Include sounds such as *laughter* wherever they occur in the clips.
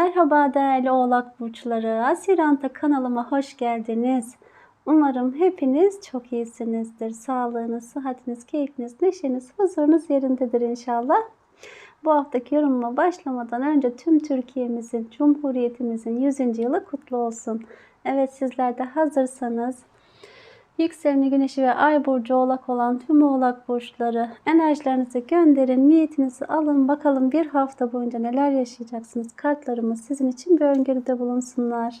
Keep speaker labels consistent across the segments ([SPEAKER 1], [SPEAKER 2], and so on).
[SPEAKER 1] Merhaba değerli oğlak burçları. Asiranta kanalıma hoş geldiniz. Umarım hepiniz çok iyisinizdir. Sağlığınız, sıhhatiniz, keyfiniz, neşeniz, huzurunuz yerindedir inşallah. Bu haftaki yorumuma başlamadan önce tüm Türkiye'mizin, Cumhuriyetimizin 100. yılı kutlu olsun. Evet sizler de hazırsanız Yükseleni güneşi ve ay burcu oğlak olan tüm oğlak burçları enerjilerinizi gönderin, niyetinizi alın. Bakalım bir hafta boyunca neler yaşayacaksınız. Kartlarımız sizin için bir öngörüde bulunsunlar.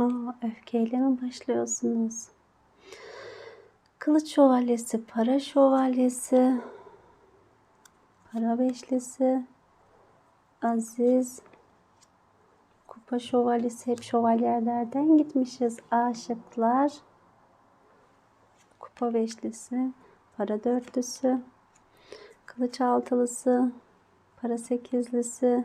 [SPEAKER 1] Aa, öfkeyle mi başlıyorsunuz? Kılıç şövalyesi, para şövalyesi, para beşlisi, aziz, kupa şövalyesi hep şövalyelerden gitmişiz. Aşıklar, kupa beşlisi, para dörtlüsü, kılıç altılısı, para sekizlisi,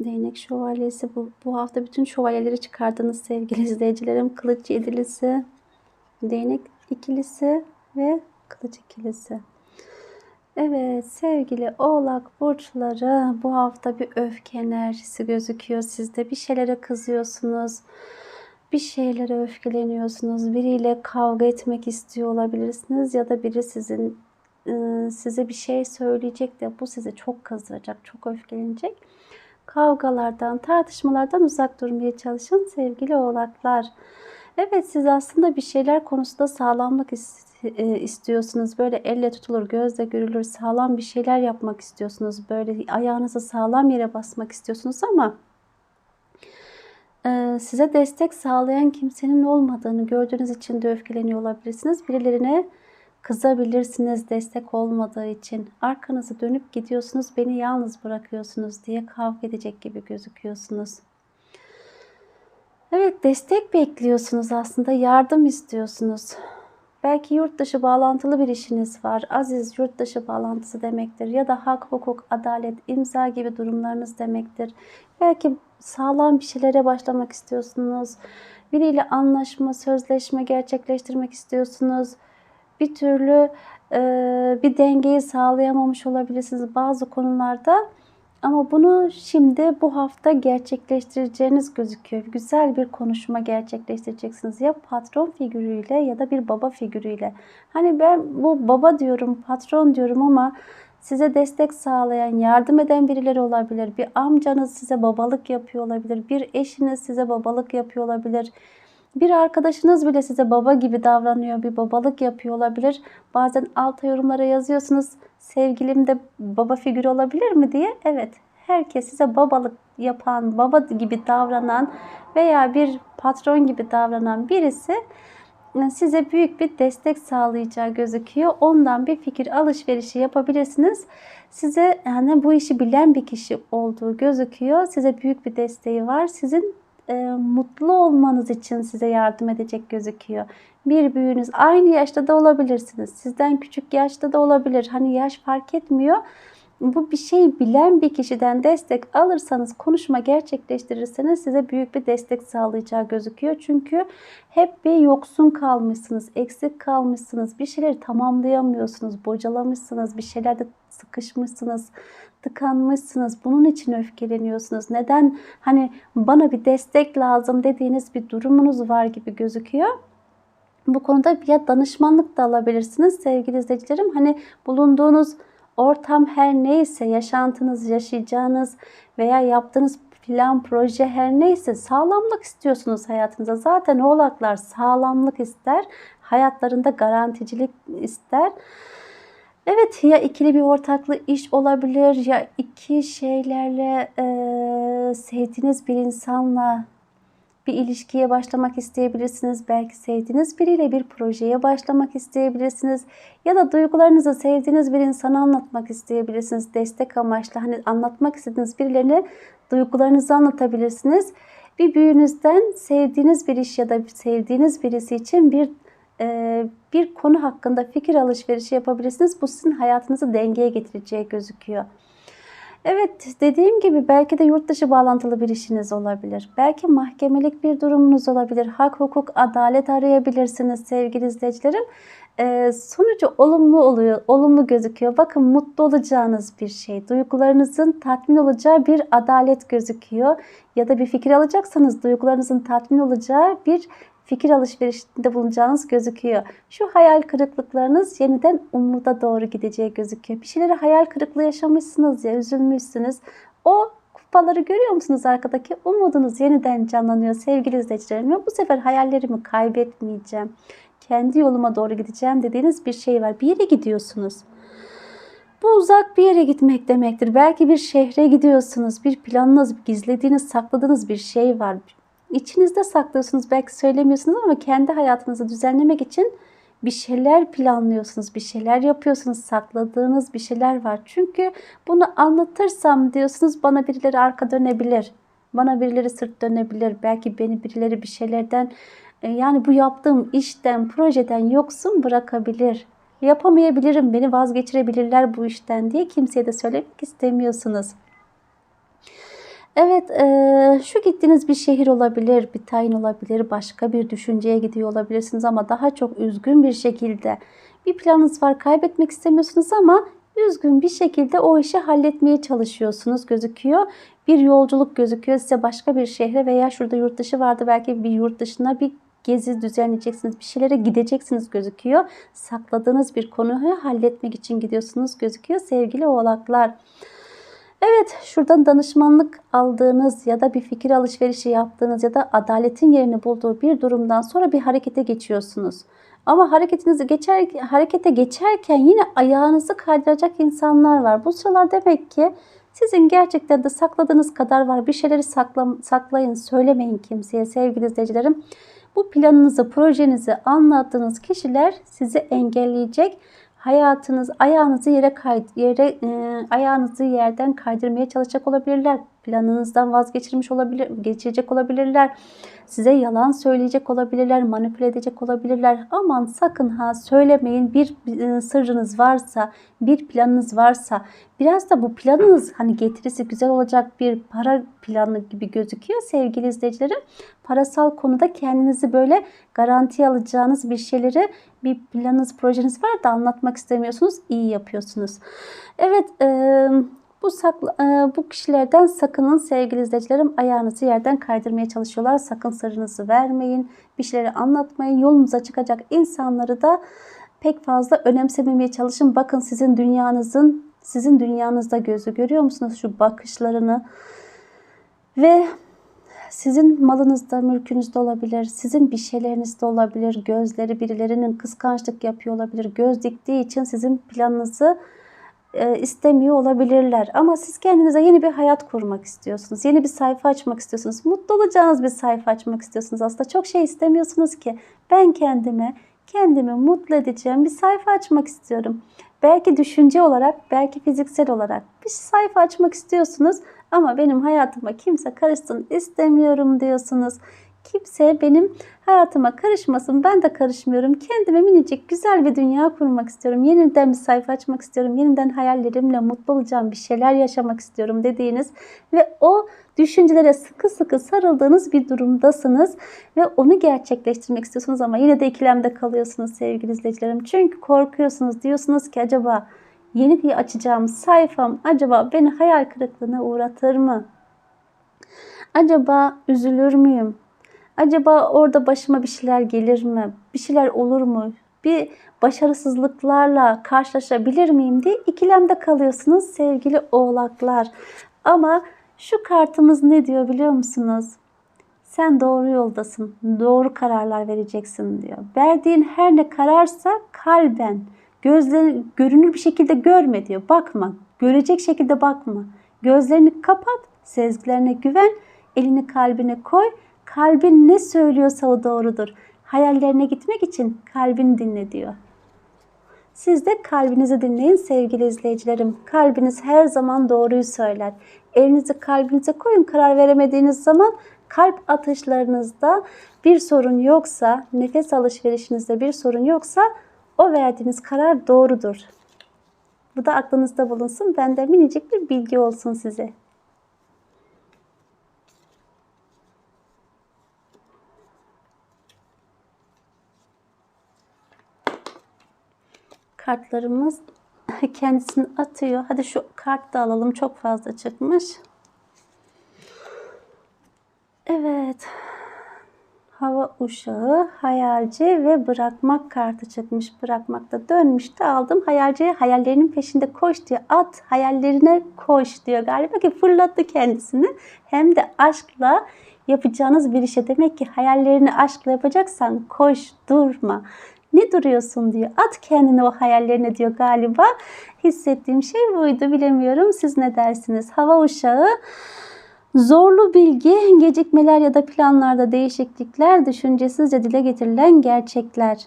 [SPEAKER 1] Değnek şövalyesi. Bu, bu hafta bütün şövalyeleri çıkardınız sevgili *laughs* izleyicilerim. Kılıç yedilisi, değnek ikilisi ve kılıç ikilisi. Evet sevgili oğlak burçları bu hafta bir öfke enerjisi gözüküyor sizde. Bir şeylere kızıyorsunuz. Bir şeylere öfkeleniyorsunuz. Biriyle kavga etmek istiyor olabilirsiniz ya da biri sizin ıı, size bir şey söyleyecek de bu sizi çok kızdıracak, çok öfkelenecek kavgalardan, tartışmalardan uzak durmaya çalışın sevgili oğlaklar. Evet siz aslında bir şeyler konusunda sağlamlık e, istiyorsunuz. Böyle elle tutulur, gözle görülür sağlam bir şeyler yapmak istiyorsunuz. Böyle ayağınızı sağlam yere basmak istiyorsunuz ama e, size destek sağlayan kimsenin olmadığını gördüğünüz için de öfkeleniyor olabilirsiniz. Birilerine Kızabilirsiniz destek olmadığı için. Arkanızı dönüp gidiyorsunuz, beni yalnız bırakıyorsunuz diye kavga edecek gibi gözüküyorsunuz. Evet destek bekliyorsunuz aslında, yardım istiyorsunuz. Belki yurt dışı bağlantılı bir işiniz var. Aziz yurt dışı bağlantısı demektir. Ya da hak, hukuk, adalet, imza gibi durumlarınız demektir. Belki sağlam bir şeylere başlamak istiyorsunuz. Biriyle anlaşma, sözleşme gerçekleştirmek istiyorsunuz bir türlü e, bir dengeyi sağlayamamış olabilirsiniz bazı konularda. Ama bunu şimdi bu hafta gerçekleştireceğiniz gözüküyor. Güzel bir konuşma gerçekleştireceksiniz. Ya patron figürüyle ya da bir baba figürüyle. Hani ben bu baba diyorum, patron diyorum ama size destek sağlayan, yardım eden birileri olabilir. Bir amcanız size babalık yapıyor olabilir. Bir eşiniz size babalık yapıyor olabilir. Bir arkadaşınız bile size baba gibi davranıyor, bir babalık yapıyor olabilir. Bazen alta yorumlara yazıyorsunuz, sevgilim de baba figürü olabilir mi diye. Evet, herkes size babalık yapan, baba gibi davranan veya bir patron gibi davranan birisi e, size büyük bir destek sağlayacağı gözüküyor. Ondan bir fikir alışverişi yapabilirsiniz. Size yani bu işi bilen bir kişi olduğu gözüküyor. Size büyük bir desteği var. Sizin e, mutlu olmanız için size yardım edecek gözüküyor. Bir büyüğünüz aynı yaşta da olabilirsiniz. Sizden küçük yaşta da olabilir. Hani yaş fark etmiyor. Bu bir şey bilen bir kişiden destek alırsanız, konuşma gerçekleştirirseniz size büyük bir destek sağlayacağı gözüküyor. Çünkü hep bir yoksun kalmışsınız, eksik kalmışsınız, bir şeyleri tamamlayamıyorsunuz, bocalamışsınız, bir şeylerde sıkışmışsınız, tıkanmışsınız. Bunun için öfkeleniyorsunuz. Neden? Hani bana bir destek lazım dediğiniz bir durumunuz var gibi gözüküyor. Bu konuda ya danışmanlık da alabilirsiniz sevgili izleyicilerim. Hani bulunduğunuz ortam her neyse, yaşantınız, yaşayacağınız veya yaptığınız plan, proje her neyse sağlamlık istiyorsunuz hayatınıza. Zaten oğlaklar sağlamlık ister, hayatlarında garanticilik ister. Evet ya ikili bir ortaklı iş olabilir ya iki şeylerle e, sevdiğiniz bir insanla bir ilişkiye başlamak isteyebilirsiniz. Belki sevdiğiniz biriyle bir projeye başlamak isteyebilirsiniz. Ya da duygularınızı sevdiğiniz bir insana anlatmak isteyebilirsiniz. Destek amaçlı hani anlatmak istediğiniz birilerine duygularınızı anlatabilirsiniz. Bir büyüğünüzden sevdiğiniz bir iş ya da sevdiğiniz birisi için bir e, bir konu hakkında fikir alışverişi yapabilirsiniz. Bu sizin hayatınızı dengeye getireceği gözüküyor. Evet dediğim gibi belki de yurt dışı bağlantılı bir işiniz olabilir. Belki mahkemelik bir durumunuz olabilir. Hak, hukuk, adalet arayabilirsiniz sevgili izleyicilerim. Ee, sonucu olumlu oluyor, olumlu gözüküyor. Bakın mutlu olacağınız bir şey, duygularınızın tatmin olacağı bir adalet gözüküyor. Ya da bir fikir alacaksanız duygularınızın tatmin olacağı bir fikir alışverişinde bulunacağınız gözüküyor. Şu hayal kırıklıklarınız yeniden umuda doğru gideceği gözüküyor. Bir şeyleri hayal kırıklığı yaşamışsınız ya, üzülmüşsünüz. O kupaları görüyor musunuz arkadaki? Umudunuz yeniden canlanıyor sevgili izleyicilerim. Bu sefer hayallerimi kaybetmeyeceğim. Kendi yoluma doğru gideceğim dediğiniz bir şey var. Bir yere gidiyorsunuz. Bu uzak bir yere gitmek demektir. Belki bir şehre gidiyorsunuz. Bir planınız, gizlediğiniz, sakladığınız bir şey var içinizde saklıyorsunuz. Belki söylemiyorsunuz ama kendi hayatınızı düzenlemek için bir şeyler planlıyorsunuz, bir şeyler yapıyorsunuz, sakladığınız bir şeyler var. Çünkü bunu anlatırsam diyorsunuz bana birileri arka dönebilir. Bana birileri sırt dönebilir. Belki beni birileri bir şeylerden e, yani bu yaptığım işten, projeden yoksun bırakabilir. Yapamayabilirim, beni vazgeçirebilirler bu işten diye kimseye de söylemek istemiyorsunuz. Evet, e, şu gittiğiniz bir şehir olabilir, bir tayin olabilir, başka bir düşünceye gidiyor olabilirsiniz ama daha çok üzgün bir şekilde bir planınız var, kaybetmek istemiyorsunuz ama üzgün bir şekilde o işi halletmeye çalışıyorsunuz gözüküyor. Bir yolculuk gözüküyor size başka bir şehre veya şurada yurt dışı vardı belki bir yurt dışına bir gezi düzenleyeceksiniz. Bir şeylere gideceksiniz gözüküyor. Sakladığınız bir konuyu halletmek için gidiyorsunuz gözüküyor sevgili oğlaklar. Evet, şuradan danışmanlık aldığınız ya da bir fikir alışverişi yaptığınız ya da adaletin yerini bulduğu bir durumdan sonra bir harekete geçiyorsunuz. Ama hareketinizi geçer, harekete geçerken yine ayağınızı kaydıracak insanlar var. Bu sıralar demek ki sizin gerçekten de sakladığınız kadar var. Bir şeyleri sakla, saklayın, söylemeyin kimseye sevgili izleyicilerim. Bu planınızı, projenizi anlattığınız kişiler sizi engelleyecek hayatınız ayağınızı yere kay yere e, ayağınızı yerden kaydırmaya çalışacak olabilirler. Planınızdan vazgeçirmiş olabilir, geçirecek olabilirler. Size yalan söyleyecek olabilirler, manipüle edecek olabilirler. Aman sakın ha söylemeyin. Bir e, sırrınız varsa, bir planınız varsa, biraz da bu planınız hani getirisi güzel olacak bir para planı gibi gözüküyor sevgili izleyicilerim. Parasal konuda kendinizi böyle garanti alacağınız bir şeyleri bir planınız, projeniz var da anlatmak istemiyorsunuz. iyi yapıyorsunuz. Evet, bu, sakla, e, bu kişilerden sakının sevgili izleyicilerim. Ayağınızı yerden kaydırmaya çalışıyorlar. Sakın sırrınızı vermeyin. Bir şeyleri anlatmayın. Yolunuza çıkacak insanları da pek fazla önemsememeye çalışın. Bakın sizin dünyanızın, sizin dünyanızda gözü görüyor musunuz şu bakışlarını? Ve sizin malınızda, mülkünüzde olabilir, sizin bir şeylerinizde olabilir, gözleri birilerinin kıskançlık yapıyor olabilir, göz diktiği için sizin planınızı e, istemiyor olabilirler. Ama siz kendinize yeni bir hayat kurmak istiyorsunuz. Yeni bir sayfa açmak istiyorsunuz. Mutlu olacağınız bir sayfa açmak istiyorsunuz. Aslında çok şey istemiyorsunuz ki. Ben kendime, kendimi mutlu edeceğim bir sayfa açmak istiyorum. Belki düşünce olarak, belki fiziksel olarak bir sayfa açmak istiyorsunuz. Ama benim hayatıma kimse karışsın istemiyorum diyorsunuz. Kimse benim hayatıma karışmasın. Ben de karışmıyorum. Kendime minicik güzel bir dünya kurmak istiyorum. Yeniden bir sayfa açmak istiyorum. Yeniden hayallerimle mutlu olacağım bir şeyler yaşamak istiyorum dediğiniz ve o düşüncelere sıkı sıkı sarıldığınız bir durumdasınız ve onu gerçekleştirmek istiyorsunuz ama yine de ikilemde kalıyorsunuz sevgili izleyicilerim. Çünkü korkuyorsunuz. Diyorsunuz ki acaba yeni açacağım sayfam acaba beni hayal kırıklığına uğratır mı? Acaba üzülür müyüm? Acaba orada başıma bir şeyler gelir mi? Bir şeyler olur mu? Bir başarısızlıklarla karşılaşabilir miyim diye ikilemde kalıyorsunuz sevgili oğlaklar. Ama şu kartımız ne diyor biliyor musunuz? Sen doğru yoldasın. Doğru kararlar vereceksin diyor. Verdiğin her ne kararsa kalben, gözlerin görünür bir şekilde görme diyor. Bakma. Görecek şekilde bakma. Gözlerini kapat, sezgilerine güven, elini kalbine koy Kalbin ne söylüyorsa o doğrudur. Hayallerine gitmek için kalbini dinle diyor. Siz de kalbinizi dinleyin sevgili izleyicilerim. Kalbiniz her zaman doğruyu söyler. Elinizi kalbinize koyun karar veremediğiniz zaman kalp atışlarınızda bir sorun yoksa, nefes alışverişinizde bir sorun yoksa o verdiğiniz karar doğrudur. Bu da aklınızda bulunsun. Bende minicik bir bilgi olsun size. Kartlarımız *laughs* kendisini atıyor. Hadi şu kart da alalım. Çok fazla çıkmış. Evet. Hava uşağı, hayalci ve bırakmak kartı çıkmış. Bırakmakta dönmüş de aldım. Hayalciye hayallerinin peşinde koş diyor. At hayallerine koş diyor. Galiba ki fırlattı kendisini. Hem de aşkla yapacağınız bir işe. Demek ki hayallerini aşkla yapacaksan koş, durma. Ne duruyorsun diyor. At kendini o hayallerine diyor galiba. Hissettiğim şey buydu bilemiyorum. Siz ne dersiniz? Hava uşağı Zorlu bilgi, gecikmeler ya da planlarda değişiklikler, düşüncesizce dile getirilen gerçekler.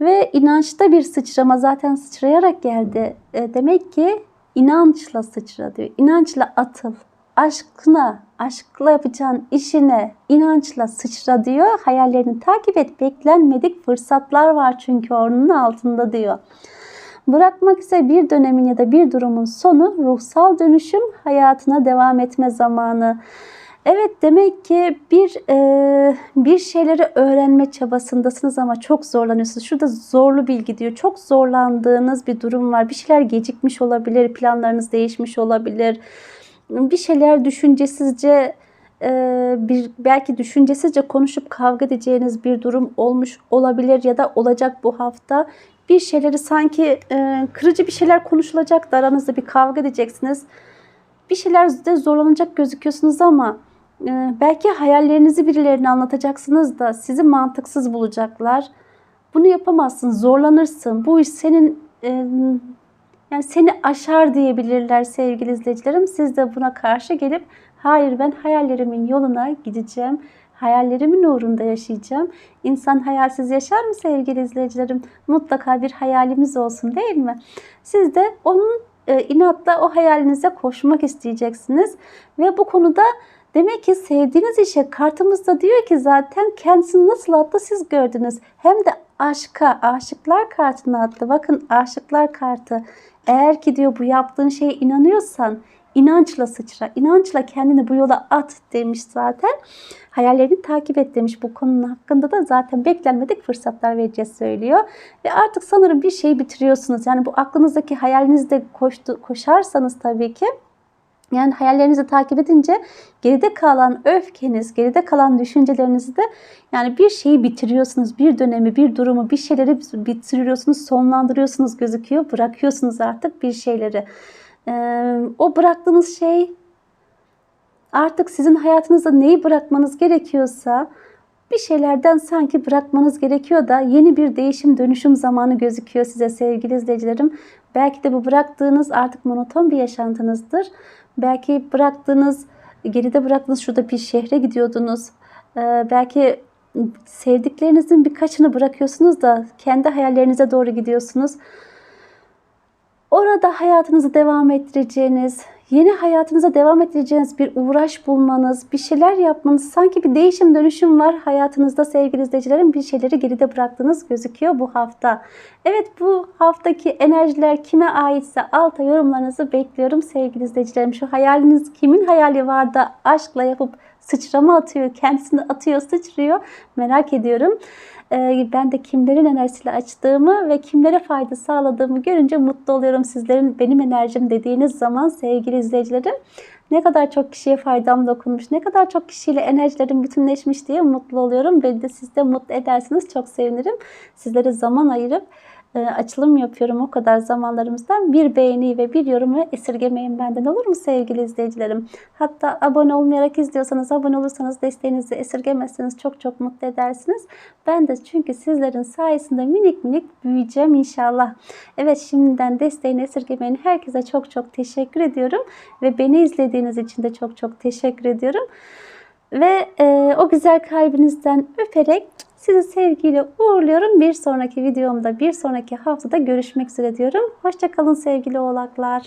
[SPEAKER 1] Ve inançta bir sıçrama zaten sıçrayarak geldi. E, demek ki inançla sıçra diyor. İnançla atıl aşkına, aşkla yapacağın işine inançla sıçra diyor. Hayallerini takip et. Beklenmedik fırsatlar var çünkü onun altında diyor. Bırakmak ise bir dönemin ya da bir durumun sonu, ruhsal dönüşüm, hayatına devam etme zamanı. Evet demek ki bir e, bir şeyleri öğrenme çabasındasınız ama çok zorlanıyorsunuz. Şurada zorlu bilgi diyor. Çok zorlandığınız bir durum var. Bir şeyler gecikmiş olabilir, planlarınız değişmiş olabilir bir şeyler düşüncesizce e, bir belki düşüncesizce konuşup kavga edeceğiniz bir durum olmuş olabilir ya da olacak bu hafta. Bir şeyleri sanki e, kırıcı bir şeyler konuşulacak da aranızda bir kavga edeceksiniz. Bir şeylerde zorlanacak gözüküyorsunuz ama e, belki hayallerinizi birilerine anlatacaksınız da sizi mantıksız bulacaklar. Bunu yapamazsın, zorlanırsın. Bu iş senin yani seni aşar diyebilirler sevgili izleyicilerim. Siz de buna karşı gelip hayır ben hayallerimin yoluna gideceğim. Hayallerimin uğrunda yaşayacağım. İnsan hayalsiz yaşar mı sevgili izleyicilerim? Mutlaka bir hayalimiz olsun değil mi? Siz de onun e, inatla o hayalinize koşmak isteyeceksiniz. Ve bu konuda Demek ki sevdiğiniz işe kartımızda diyor ki zaten kendisini nasıl attı siz gördünüz. Hem de aşka, aşıklar kartına attı. Bakın aşıklar kartı. Eğer ki diyor bu yaptığın şeye inanıyorsan inançla sıçra, inançla kendini bu yola at demiş zaten. Hayallerini takip et demiş bu konunun hakkında da zaten beklenmedik fırsatlar vereceğiz söylüyor. Ve artık sanırım bir şey bitiriyorsunuz. Yani bu aklınızdaki hayalinizde koştu, koşarsanız tabii ki yani hayallerinizi takip edince geride kalan öfkeniz, geride kalan düşüncelerinizi de yani bir şeyi bitiriyorsunuz. Bir dönemi, bir durumu, bir şeyleri bitiriyorsunuz, sonlandırıyorsunuz gözüküyor. Bırakıyorsunuz artık bir şeyleri. Ee, o bıraktığınız şey artık sizin hayatınızda neyi bırakmanız gerekiyorsa bir şeylerden sanki bırakmanız gerekiyor da yeni bir değişim dönüşüm zamanı gözüküyor size sevgili izleyicilerim. Belki de bu bıraktığınız artık monoton bir yaşantınızdır. Belki bıraktığınız, geride bıraktığınız şurada bir şehre gidiyordunuz. Ee, belki sevdiklerinizin birkaçını bırakıyorsunuz da kendi hayallerinize doğru gidiyorsunuz. Orada hayatınızı devam ettireceğiniz yeni hayatınıza devam edeceğiniz bir uğraş bulmanız, bir şeyler yapmanız, sanki bir değişim dönüşüm var hayatınızda sevgili izleyicilerim. Bir şeyleri geride bıraktığınız gözüküyor bu hafta. Evet bu haftaki enerjiler kime aitse alta yorumlarınızı bekliyorum sevgili izleyicilerim. Şu hayaliniz kimin hayali var da aşkla yapıp sıçrama atıyor, kendisini atıyor, sıçrıyor merak ediyorum. Ee, ben de kimlerin enerjisiyle açtığımı ve kimlere fayda sağladığımı görünce mutlu oluyorum. Sizlerin benim enerjim dediğiniz zaman sevgili izleyicilerim ne kadar çok kişiye faydam dokunmuş, ne kadar çok kişiyle enerjilerim bütünleşmiş diye mutlu oluyorum. Beni de siz de mutlu edersiniz çok sevinirim. Sizlere zaman ayırıp açılım yapıyorum o kadar zamanlarımızdan. Bir beğeni ve bir yorumu esirgemeyin benden olur mu sevgili izleyicilerim? Hatta abone olmayarak izliyorsanız, abone olursanız desteğinizi esirgemezseniz çok çok mutlu edersiniz. Ben de çünkü sizlerin sayesinde minik minik büyüyeceğim inşallah. Evet şimdiden desteğini esirgemeyin. Herkese çok çok teşekkür ediyorum. Ve beni izlediğiniz için de çok çok teşekkür ediyorum. Ve e, o güzel kalbinizden öperek sizi sevgiyle uğurluyorum. Bir sonraki videomda, bir sonraki haftada görüşmek üzere diyorum. Hoşçakalın sevgili oğlaklar.